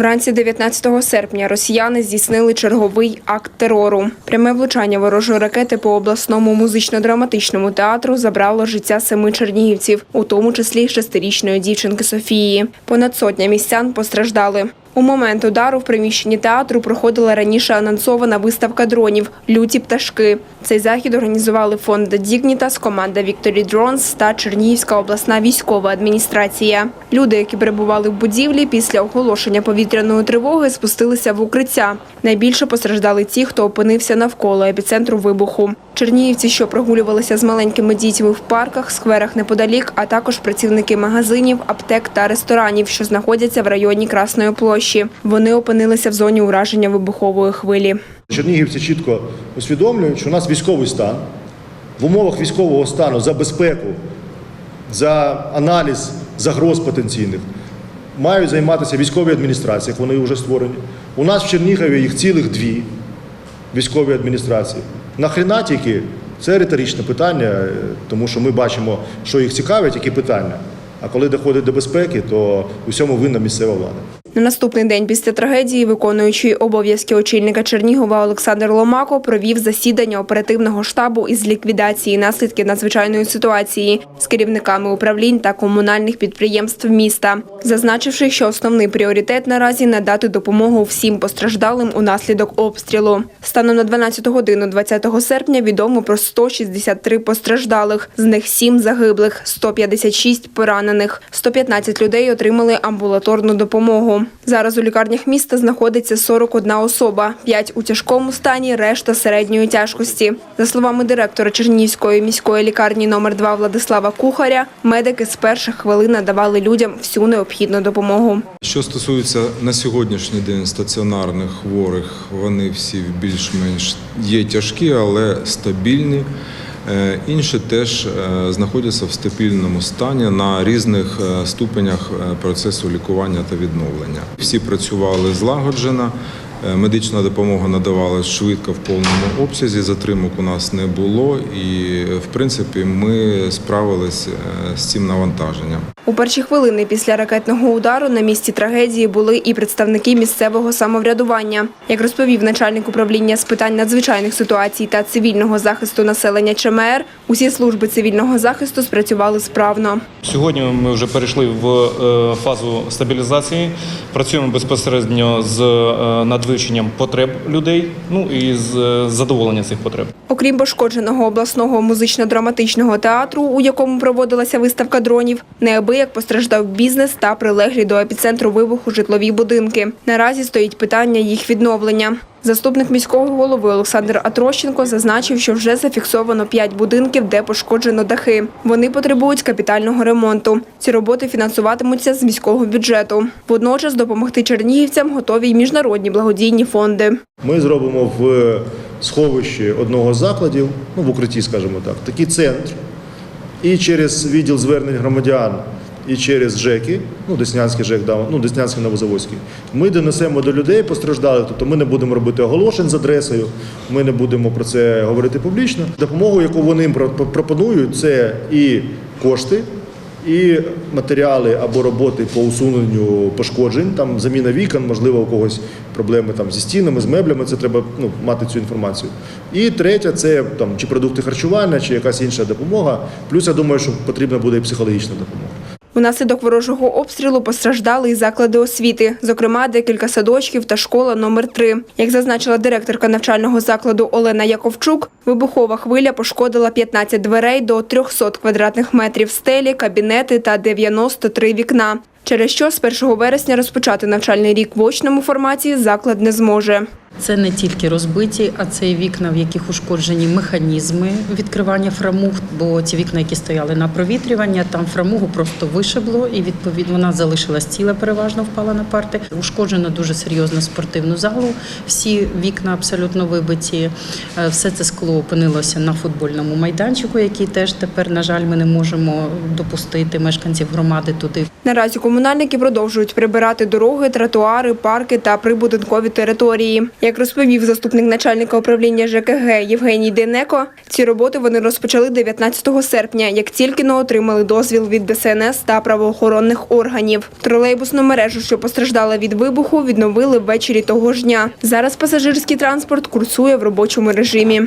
Вранці 19 серпня росіяни здійснили черговий акт терору. Пряме влучання ворожої ракети по обласному музично-драматичному театру забрало життя семи чернігівців, у тому числі шестирічної дівчинки Софії. Понад сотня містян постраждали. У момент удару в приміщенні театру проходила раніше анонсована виставка дронів Люті пташки. Цей захід організували фонд Дігнітас, команда Вікторі Дронс та Чернігівська обласна військова адміністрація. Люди, які перебували в будівлі після оголошення повітряної тривоги, спустилися в укриття. Найбільше постраждали ті, хто опинився навколо епіцентру вибуху. Чернігівці, що прогулювалися з маленькими дітьми в парках, скверах неподалік, а також працівники магазинів, аптек та ресторанів, що знаходяться в районі Красної площі. Вони опинилися в зоні ураження вибухової хвилі. Чернігівці чітко усвідомлюють, що у нас військовий стан. В умовах військового стану за безпеку, за аналіз загроз потенційних мають займатися військові адміністрації, як вони вже створені. У нас в Чернігові їх цілих дві військові адміністрації. Нахрена тільки? Це риторичне питання, е, тому що ми бачимо, що їх цікавить, які питання. А коли доходить до безпеки, то у всьому винна місцева влада. На наступний день після трагедії виконуючий обов'язки очільника Чернігова Олександр Ломако провів засідання оперативного штабу із ліквідації наслідків надзвичайної ситуації з керівниками управлінь та комунальних підприємств міста, зазначивши, що основний пріоритет наразі надати допомогу всім постраждалим унаслідок обстрілу. Станом на 12 годину 20 серпня відомо про 163 постраждалих, з них 7 загиблих, 156 поранених. 115 людей отримали амбулаторну допомогу. Зараз у лікарнях міста знаходиться 41 особа, 5 у тяжкому стані, решта середньої тяжкості. За словами директора Чернігівської міської лікарні номер 2 Владислава Кухаря, медики з перших хвилин надавали людям всю необхідну допомогу. Що стосується на сьогоднішній день стаціонарних хворих, вони всі більш-менш є тяжкі, але стабільні. Е, Інші теж е, знаходяться в стабільному стані на різних е, ступенях процесу лікування та відновлення. Всі працювали злагоджено. Е, Медична допомога надавалась швидко в повному обсязі. Затримок у нас не було, і е, в принципі ми справились е, з цим навантаженням. У перші хвилини після ракетного удару на місці трагедії були і представники місцевого самоврядування. Як розповів начальник управління з питань надзвичайних ситуацій та цивільного захисту населення ЧМР, усі служби цивільного захисту спрацювали справно. Сьогодні ми вже перейшли в фазу стабілізації. Працюємо безпосередньо з е, надвищенням потреб людей, ну і з задоволення задоволенням цих потреб. Окрім пошкодженого обласного музично-драматичного театру, у якому проводилася виставка дронів, неабияк постраждав бізнес та прилеглі до епіцентру вибуху житлові будинки. Наразі стоїть питання їх відновлення. Заступник міського голови Олександр Атрощенко зазначив, що вже зафіксовано п'ять будинків, де пошкоджено дахи. Вони потребують капітального ремонту. Ці роботи фінансуватимуться з міського бюджету. Водночас допомогти чернігівцям готові й міжнародні благодійні фонди. Ми зробимо в сховищі одного з закладів, ну в укритті, скажімо так, такий центр. І через відділ звернень громадян, і через ЖЕКи, ну Деснянський ЖЕК, да, ну Деснянський Новозаводський, ми донесемо до людей постраждалих, тобто ми не будемо робити оголошень з адресою, ми не будемо про це говорити публічно. Допомогу, яку вони їм пропонують, це і кошти. І матеріали або роботи по усуненню пошкоджень, там заміна вікон, можливо, у когось проблеми там зі стінами, з меблями. Це треба ну, мати цю інформацію. І третє це там чи продукти харчування, чи якась інша допомога. Плюс я думаю, що потрібна буде і психологічна допомога. Внаслідок ворожого обстрілу постраждали і заклади освіти, зокрема декілька садочків та школа номер 3 Як зазначила директорка навчального закладу Олена Яковчук, вибухова хвиля пошкодила 15 дверей до 300 квадратних метрів стелі, кабінети та 93 вікна. Через що з 1 вересня розпочати навчальний рік в очному форматі заклад не зможе. Це не тільки розбиті, а це і вікна, в яких ушкоджені механізми відкривання фрамуг, бо ті вікна, які стояли на провітрювання, там фрамугу просто вишибло, і відповідно вона залишилась ціла, переважно впала на парти. Ушкоджено дуже серйозно спортивну залу. Всі вікна абсолютно вибиті. Е, Все це скло опинилося на футбольному майданчику, який теж тепер, на жаль, ми не можемо допустити мешканців громади туди. Наразі комунальники продовжують прибирати дороги, тротуари, парки та прибудинкові території. Як розповів заступник начальника управління ЖКГ Євгеній Денеко, ці роботи вони розпочали 19 серпня, як тільки но отримали дозвіл від ДСНС та правоохоронних органів. Тролейбусну мережу, що постраждала від вибуху, відновили ввечері того ж дня. Зараз пасажирський транспорт курсує в робочому режимі.